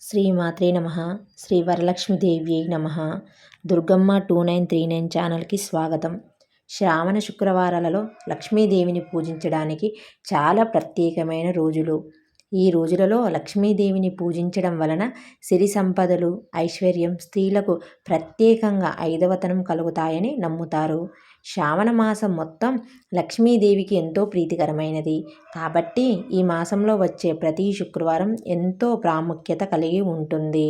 శ్రీమాత్రే నమ. శ్రీ వరలక్ష్మీదేవి నమ. Durgamma two nine three nine ఛానల్కి స్వాగతం. శ్రావణ శుక్రవారాలలో లక్ష్మీదేవిని పూజించడానికి చాలా ప్రత్యేకమైన రోజులు. ఈ రోజులలో లక్ష్మీదేవిని పూజించడం వలన సిరి సంపదలు ఐశ్వర్యం స్త్రీలకు ప్రత్యేకంగా ఐదవతనం కలుగుతాయని నమ్ముతారు. శ్రావణ మాసం మొత్తం లక్ష్మీదేవికి ఎంతో ప్రీతికరమైనది. కాబట్టి ఈ మాసంలో వచ్చే ప్రతి శుక్రవారం ఎంతో ప్రాముఖ్యత కలిగి ఉంటుంది.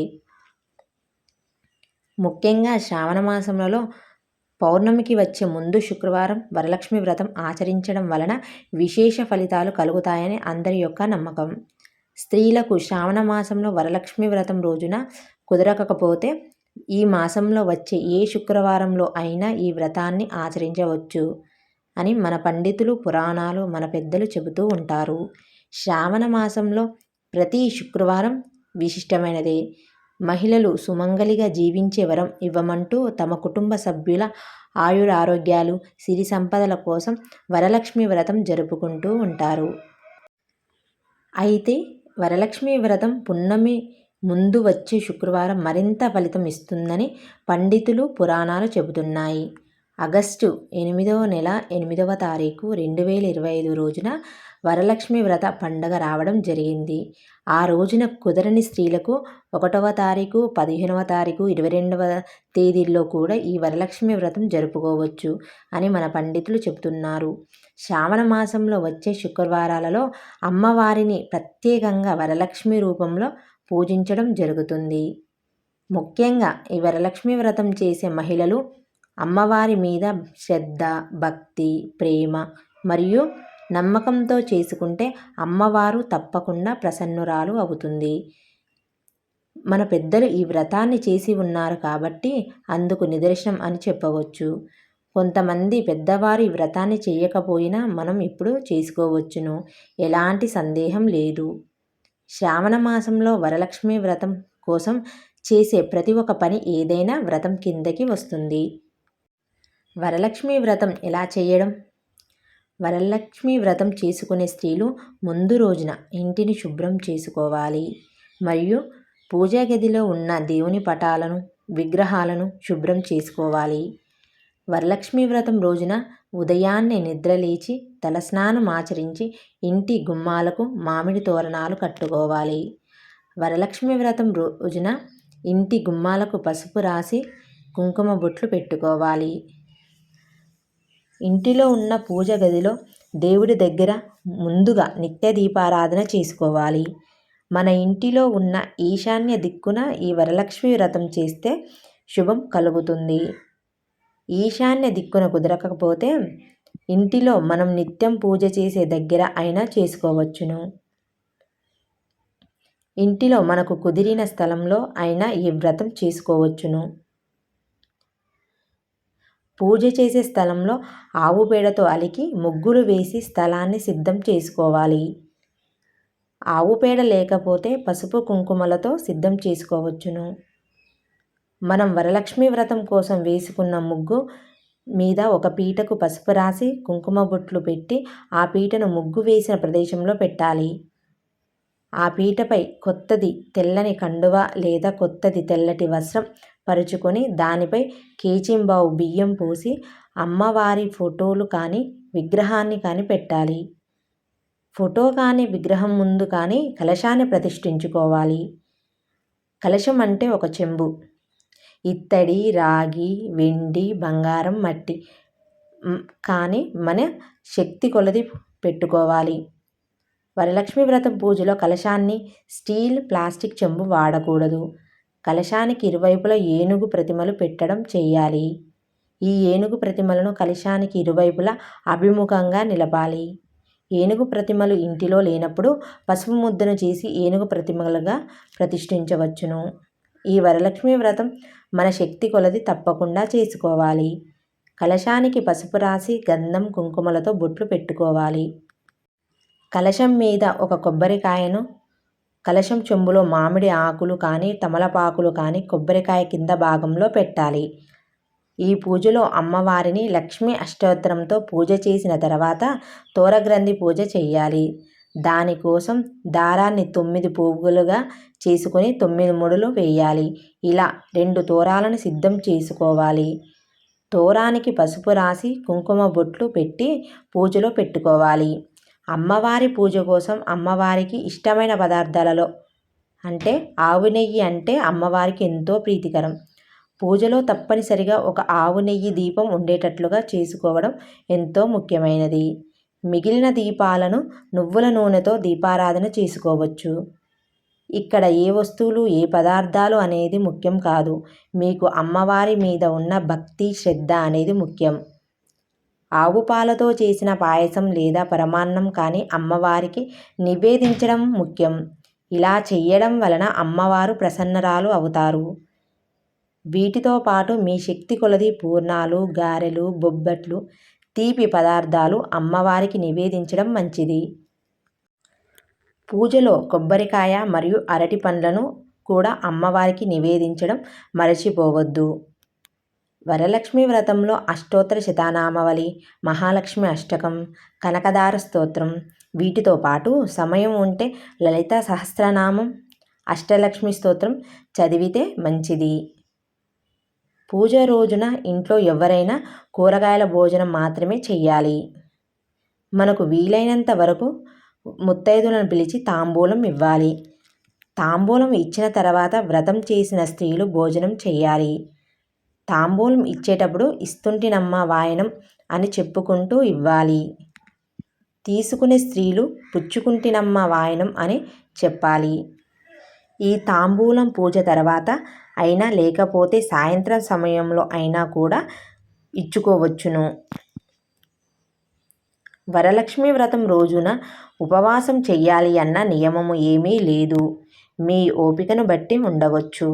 ముఖ్యంగా శ్రావణ మాసంలో పౌర్ణమికి వచ్చే ముందు శుక్రవారం వరలక్ష్మి వ్రతం ఆచరించడం వలన విశేష ఫలితాలు కలుగుతాయని అందరి యొక్క నమ్మకం. స్త్రీలకు శ్రావణ మాసంలో వరలక్ష్మి వ్రతం రోజున కుదరకపోతే ఈ మాసంలో వచ్చే ఏ శుక్రవారంలో అయినా ఈ వ్రతాన్ని ఆచరించవచ్చు అని మన పండితులు పురాణాలు మన పెద్దలు చెబుతూ ఉంటారు. శ్రావణ మాసంలో ప్రతి శుక్రవారం విశిష్టమైనదే. మహిళలు సుమంగలిగా జీవించే వరం ఇవ్వమంటూ తమ కుటుంబ సభ్యుల ఆయురారోగ్యాలు సిరి సంపదల కోసం వరలక్ష్మి వ్రతం జరుపుకుంటూ ఉంటారు. అయితే వరలక్ష్మి వ్రతం పున్నమి ముందు వచ్చే శుక్రవారం మరింత ఫలితం ఇస్తుందని పండితులు పురాణాలు చెబుతున్నాయి. ఆగస్టు ఎనిమిదవ నెల ఎనిమిదవ తారీఖు రెండు వేల ఇరవై ఐదు రోజున వరలక్ష్మి వ్రత పండగ రావడం జరిగింది. ఆ రోజున కుదరని స్త్రీలకు ఒకటవ తారీఖు పదిహేనవ తారీఖు ఇరవై రెండవ తేదీల్లో కూడా ఈ వరలక్ష్మి వ్రతం జరుపుకోవచ్చు అని మన పండితులు చెబుతున్నారు. శ్రావణ మాసంలో వచ్చే శుక్రవారాలలో అమ్మవారిని ప్రత్యేకంగా వరలక్ష్మి రూపంలో పూజించడం జరుగుతుంది. ముఖ్యంగా ఈ వరలక్ష్మి వ్రతం చేసే మహిళలు అమ్మవారి మీద శ్రద్ధ భక్తి ప్రేమ మరియు నమ్మకంతో చేసుకుంటే అమ్మవారు తప్పకుండా ప్రసన్నురాలు అవుతుంది. మన పెద్దలు ఈ వ్రతాన్ని చేసి ఉన్నారు కాబట్టి అందుకు నిదర్శనం అని చెప్పవచ్చు. కొంతమంది పెద్దవారు ఈ వ్రతాన్ని చేయకపోయినా మనం ఇప్పుడు చేసుకోవచ్చును. ఎలాంటి సందేహం లేదు. శ్రావణ మాసంలో వరలక్ష్మి వ్రతం కోసం చేసే ప్రతి ఒక్క పని ఏదైనా వ్రతం కిందకి వస్తుంది. వరలక్ష్మి వ్రతం ఎలా చేయడం? వరలక్ష్మి వ్రతం చేసుకునే స్త్రీలు ముందు రోజున ఇంటిని శుభ్రం చేసుకోవాలి. మరియు పూజా గదిలో ఉన్న దేవుని పటాలను విగ్రహాలను శుభ్రం చేసుకోవాలి. వరలక్ష్మి వ్రతం రోజున ఉదయాన్నే నిద్రలేచి తలస్నానం ఆచరించి ఇంటి గుమ్మాలకు మామిడి తోరణాలు కట్టుకోవాలి. వరలక్ష్మి వ్రతం రోజున ఇంటి గుమ్మాలకు పసుపు రాసి కుంకుమ బొట్లు పెట్టుకోవాలి. ఇంటిలో ఉన్న పూజ గదిలో దేవుడి దగ్గర ముందుగా నిత్య దీపారాధన చేసుకోవాలి. మన ఇంటిలో ఉన్న ఈశాన్య దిక్కున ఈ వరలక్ష్మి వ్రతం చేస్తే శుభం కలుగుతుంది. ఈశాన్య దిక్కున కుదరకపోతే ఇంటిలో మనం నిత్యం పూజ చేసే దగ్గర అయినా చేసుకోవచ్చును. ఇంటిలో మనకు కుదిరిన స్థలంలో అయినా ఈ వ్రతం చేసుకోవచ్చును. పూజ చేసే స్థలంలో ఆవు పేడతో అలికి ముగ్గులు వేసి స్థలాన్ని సిద్ధం చేసుకోవాలి. ఆవు పేడ లేకపోతే పసుపు కుంకుమలతో సిద్ధం చేసుకోవచ్చును. మనం వరలక్ష్మి వ్రతం కోసం వేసుకున్న ముగ్గు మీద ఒక పీటకు పసుపు రాసి కుంకుమ బొట్లు పెట్టి ఆ పీటను ముగ్గు వేసిన ప్రదేశంలో పెట్టాలి. ఆ పీటపై కొత్తది తెల్లని కండువ లేదా కొత్తది తెల్లటి వస్త్రం పరుచుకొని దానిపై కేచింబావు బియ్యం పోసి అమ్మవారి ఫోటోలు కానీ విగ్రహాన్ని కానీ పెట్టాలి. ఫోటో కానీ విగ్రహం ముందు కానీ కలశాన్ని ప్రతిష్ఠించుకోవాలి. కలశం అంటే ఒక చెంబు. ఇత్తడి రాగి వెండి బంగారం మట్టి. కానీ మన శక్తి కొలది పెట్టుకోవాలి. వరలక్ష్మి వ్రతం పూజలో కలశాన్ని స్టీల్ ప్లాస్టిక్ చెంబు వాడకూడదు. కలశానికి ఇరువైపులా ఏనుగు ప్రతిమలు పెట్టడం చేయాలి ఈ ఏనుగు ప్రతిమలను కలశానికి ఇరువైపులా అభిముఖంగా నిలపాలి. ఏనుగు ప్రతిమలు ఇంటిలో లేనప్పుడు పసుపు ముద్దను చేసి ఏనుగు ప్రతిమలుగా ప్రతిష్ఠించవచ్చును. ఈ వరలక్ష్మి వ్రతం మన శక్తి కొలది తప్పకుండా చేసుకోవాలి. కలశానికి పసుపు రాసి గంధం కుంకుమలతో బొట్లు పెట్టుకోవాలి. కలశం మీద ఒక కొబ్బరికాయను కలశం చెంబులో మామిడి ఆకులు కానీ తమలపాకులు కానీ కొబ్బరికాయ కింద భాగంలో పెట్టాలి. ఈ పూజలో అమ్మవారిని లక్ష్మీ అష్టోత్తరంతో పూజ చేసిన తర్వాత తోరగ్రంథి పూజ చేయాలి. దానికోసం దారాన్ని తొమ్మిది పోగులుగా చేసుకొని తొమ్మిది ముడులు వేయాలి. ఇలా రెండు తోరాలను సిద్ధం చేసుకోవాలి. తోరానికి పసుపు రాసి కుంకుమ బొట్లు పెట్టి పూజలో పెట్టుకోవాలి. అమ్మవారి పూజ కోసం అమ్మవారికి ఇష్టమైన పదార్థాలలో అంటే ఆవు నెయ్యి అంటే అమ్మవారికి ఎంతో ప్రీతికరం. పూజలో తప్పనిసరిగా ఒక ఆవు నెయ్యి దీపం ఉండేటట్లుగా చేసుకోవడం ఎంతో ముఖ్యమైనది. మిగిలిన దీపాలను నువ్వుల నూనెతో దీపారాధన చేసుకోవచ్చు. ఇక్కడ ఏ వస్తువులు ఏ పదార్థాలు అనేది ముఖ్యం కాదు. మీకు అమ్మవారి మీద ఉన్న భక్తి శ్రద్ధ అనేది ముఖ్యం. ఆవు పాలతో చేసిన పాయసం లేదా పరమాన్నం కానీ అమ్మవారికి నివేదించడం ముఖ్యం. ఇలా చేయడం వలన అమ్మవారు ప్రసన్నరాలు అవుతారు. వీటితో పాటు మీ శక్తి కొలది పూర్ణాలు గారెలు బొబ్బట్లు తీపి పదార్థాలు అమ్మవారికి నివేదించడం మంచిది. పూజలో కొబ్బరికాయ మరియు అరటి పండ్లను కూడా అమ్మవారికి నివేదించడం మరచిపోవద్దు. వరలక్ష్మి వ్రతంలో అష్టోత్తర శతానామవళి మహాలక్ష్మి అష్టకం కనకదార స్తోత్రం వీటితో పాటు సమయం ఉంటే లలిత సహస్రనామం అష్టలక్ష్మి స్తోత్రం చదివితే మంచిది. పూజ రోజున ఇంట్లో ఎవరైనా కూరగాయల భోజనం మాత్రమే చెయ్యాలి. మనకు వీలైనంత వరకు ముత్తైదులను పిలిచి తాంబూలం ఇవ్వాలి. తాంబూలం ఇచ్చిన తర్వాత వ్రతం చేసిన స్త్రీలు భోజనం చెయ్యాలి. తాంబూలం ఇచ్చేటప్పుడు ఇస్తుంటినమ్మ వాయనం అని చెప్పుకుంటూ ఇవ్వాలి. తీసుకునే స్త్రీలు పుచ్చుకుంటినమ్మ వాయనం అని చెప్పాలి. ఈ తాంబూలం పూజ తర్వాత అయినా లేకపోతే సాయంత్రం సమయంలో అయినా కూడా ఇచ్చుకోవచ్చును. వరలక్ష్మి వ్రతం రోజున ఉపవాసం చెయ్యాలి అన్న నియమము ఏమీ లేదు. మీ ఓపికను బట్టి ఉండవచ్చు.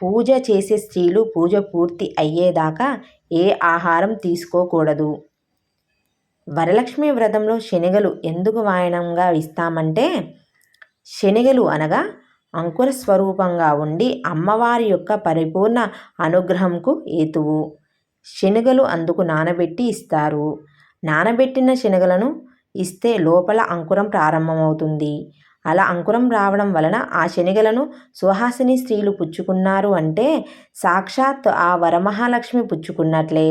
పూజ చేసే స్త్రీలు పూజ పూర్తి అయ్యేదాకా ఏ ఆహారం తీసుకోకూడదు. వరలక్ష్మి వ్రతంలో శనగలు ఎందుకు వాయనంగా ఇస్తామంటే శనగలు అనగా అంకుర స్వరూపంగా ఉండి అమ్మవారి యొక్క పరిపూర్ణ అనుగ్రహంకు హేతువు. శనగలు అందుకు నానబెట్టి ఇస్తారు. నానబెట్టిన శనగలను ఇస్తే లోపల అంకురం ప్రారంభమవుతుంది. అలా అంకురం రావడం వలన ఆ శనిగలను సుహాసిని స్త్రీలు పుచ్చుకున్నారు అంటే సాక్షాత్ ఆ వరమహాలక్ష్మి పుచ్చుకున్నట్లే.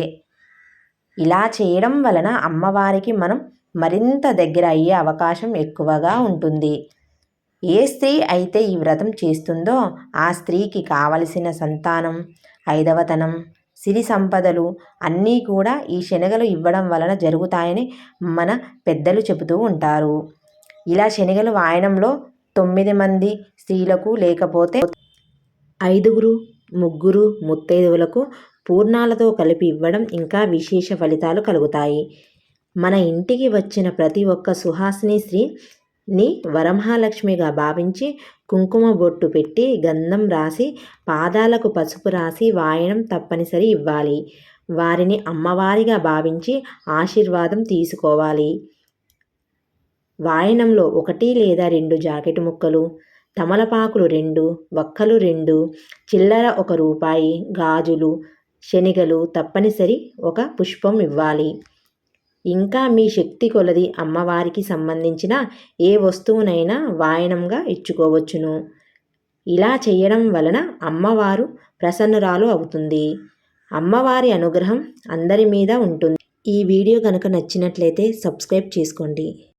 ఇలా చేయడం వలన అమ్మవారికి మనం మరింత దగ్గర అయ్యే అవకాశం ఎక్కువగా ఉంటుంది. ఏ స్త్రీ అయితే ఈ వ్రతం చేస్తుందో ఆ స్త్రీకి కావలసిన సంతానం ఐదవతనం సిరి సంపదలు అన్నీ కూడా ఈ శనగలు ఇవ్వడం వలన జరుగుతాయని మన పెద్దలు చెబుతూ ఉంటారు. ఇలా శనగలు వాయనంలో తొమ్మిది మంది స్త్రీలకు లేకపోతే ఐదుగురు ముగ్గురు ముత్తైదువులకు పూర్ణాలతో కలిపి ఇవ్వడం ఇంకా విశేష ఫలితాలు కలుగుతాయి. మన ఇంటికి వచ్చిన ప్రతి ఒక్క సుహాసిని స్త్రీ ని వరమహాలక్ష్మిగా భావించి కుంకుమ బొట్టు పెట్టి గంధం రాసి పాదాలకు పసుపు రాసి వాయనం తప్పనిసరి ఇవ్వాలి. వారిని అమ్మవారిగా భావించి ఆశీర్వాదం తీసుకోవాలి. వాయనంలో ఒకటి లేదా రెండు జాకెట్ ముక్కలు తమలపాకులు రెండు వక్కలు రెండు చిల్లర ఒక రూపాయి గాజులు శనిగలు తప్పనిసరి ఒక పుష్పం ఇవ్వాలి. ఇంకా మీ శక్తి కొలది అమ్మవారికి సంబంధించిన ఏ వస్తువునైనా వాయనంగా ఇచ్చుకోవచ్చును. ఇలా చేయడం వలన అమ్మవారు ప్రసన్నురాలు అవుతుంది. అమ్మవారి అనుగ్రహం అందరి మీద ఉంటుంది. ఈ వీడియో కనుక నచ్చినట్లయితే సబ్స్క్రైబ్ చేసుకోండి.